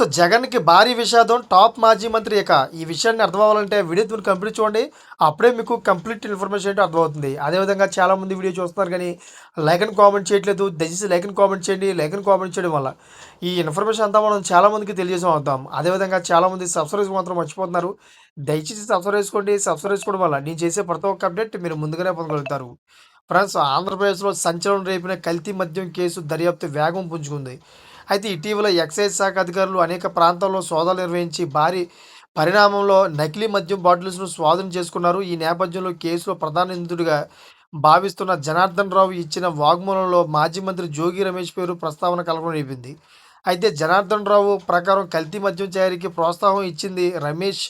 So జగన్కి భారీ విషాదం టాప్ మాజీ మంత్రి ఇక ఈ విషయాన్ని అర్థం అవ్వాలంటే వీడియో కంప్లీట్ చూడండి. అప్పుడే మీకు కంప్లీట్ ఇన్ఫర్మేషన్ ఏంటో అర్థమవుతుంది. అదేవిధంగా చాలామంది వీడియో చూస్తున్నారు కానీ లైక్ అండ్ కామెంట్ చేయట్లేదు. దయచేసి లైక్ అండ్ కామెంట్ చేయండి. లైక్ అండ్ కామెంట్ చేయడం వల్ల ఈ ఇన్ఫర్మేషన్ అంతా మనం చాలామందికి తెలియజేసాం అవుతాం. అదేవిధంగా చాలామంది సబ్స్క్రైబ్ మాత్రం మర్చిపోతున్నారు. దయచేసి సబ్స్క్రైబ్ చేసుకోండి. సబ్స్క్రైబ్ చేసుకోవడం వల్ల నేను చేసే ప్రతి ఒక్క అప్డేట్ మీరు ముందుగానే పొందగలుగుతారు. ఫ్రెండ్స్ ఆంధ్రప్రదేశ్లో సంచలనం రేపిన కల్తీ మద్యం కేసు దర్యాప్తు వేగం పుంజుకుంది. అయితే ఇటీవల ఎక్సైజ్ శాఖ అధికారులు అనేక ప్రాంతాల్లో సోదాలు నిర్వహించి భారీ పరిణామంలో నకిలీ మద్యం బాటిల్స్ను స్వాధీనం చేసుకున్నారు. ఈ నేపథ్యంలో కేసులో ప్రధాన నిందితుడిగా భావిస్తున్న జనార్దన్ రావు ఇచ్చిన వాగ్మూలంలో మాజీ మంత్రి జోగి రమేష్ పేరు ప్రస్తావన కలవడం రేపింది. అయితే జనార్దన్ రావు ప్రకారం కల్తీ మద్యం తయారీకి ప్రోత్సాహం ఇచ్చింది రమేష్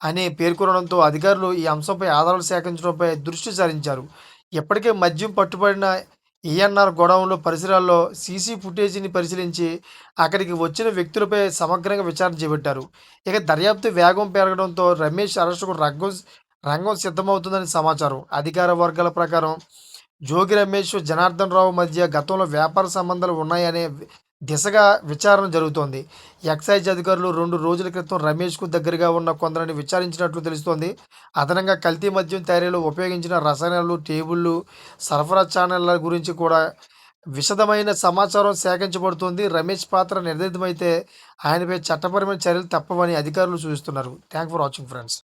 అని పేర్కొనడంతో అధికారులు ఈ అంశంపై ఆధారాలు సేకరించడంపై దృష్టి సారించారు. ఇప్పటికే మద్యం పట్టుబడిన ఈఎన్ఆర్ గోడౌన్లో పరిసరాల్లో సీసీ ఫుటేజీని పరిశీలించి అక్కడికి వచ్చిన వ్యక్తులపై సమగ్రంగా విచారణ చేపట్టారు. ఇక దర్యాప్తు వేగం పెరగడంతో రమేష్ అరెస్టుకు రంగం రంగం సిద్ధమవుతుందని సమాచారం. అధికార వర్గాల ప్రకారం జోగి రమేష్ జనార్దన్ రావు మధ్య గతంలో వ్యాపార సంబంధాలు ఉన్నాయనే దిశగా విచారణ జరుగుతోంది. ఎక్సైజ్ అధికారులు రెండు రోజుల క్రితం రమేష్కు దగ్గరగా ఉన్న కొందరిని విచారించినట్లు తెలుస్తోంది. అదనంగా కల్తీ మద్యం తయారీలో ఉపయోగించిన రసాయనాలు టేబుళ్ళు సరఫరా ఛానళ్ళ గురించి కూడా విశదమైన సమాచారం సేకరించబడుతుంది. రమేష్ పాత్ర నిర్ధారితమైతే ఆయనపై చట్టపరమైన చర్యలు తప్పవని అధికారులు సూచిస్తున్నారు. Thank for watching friends.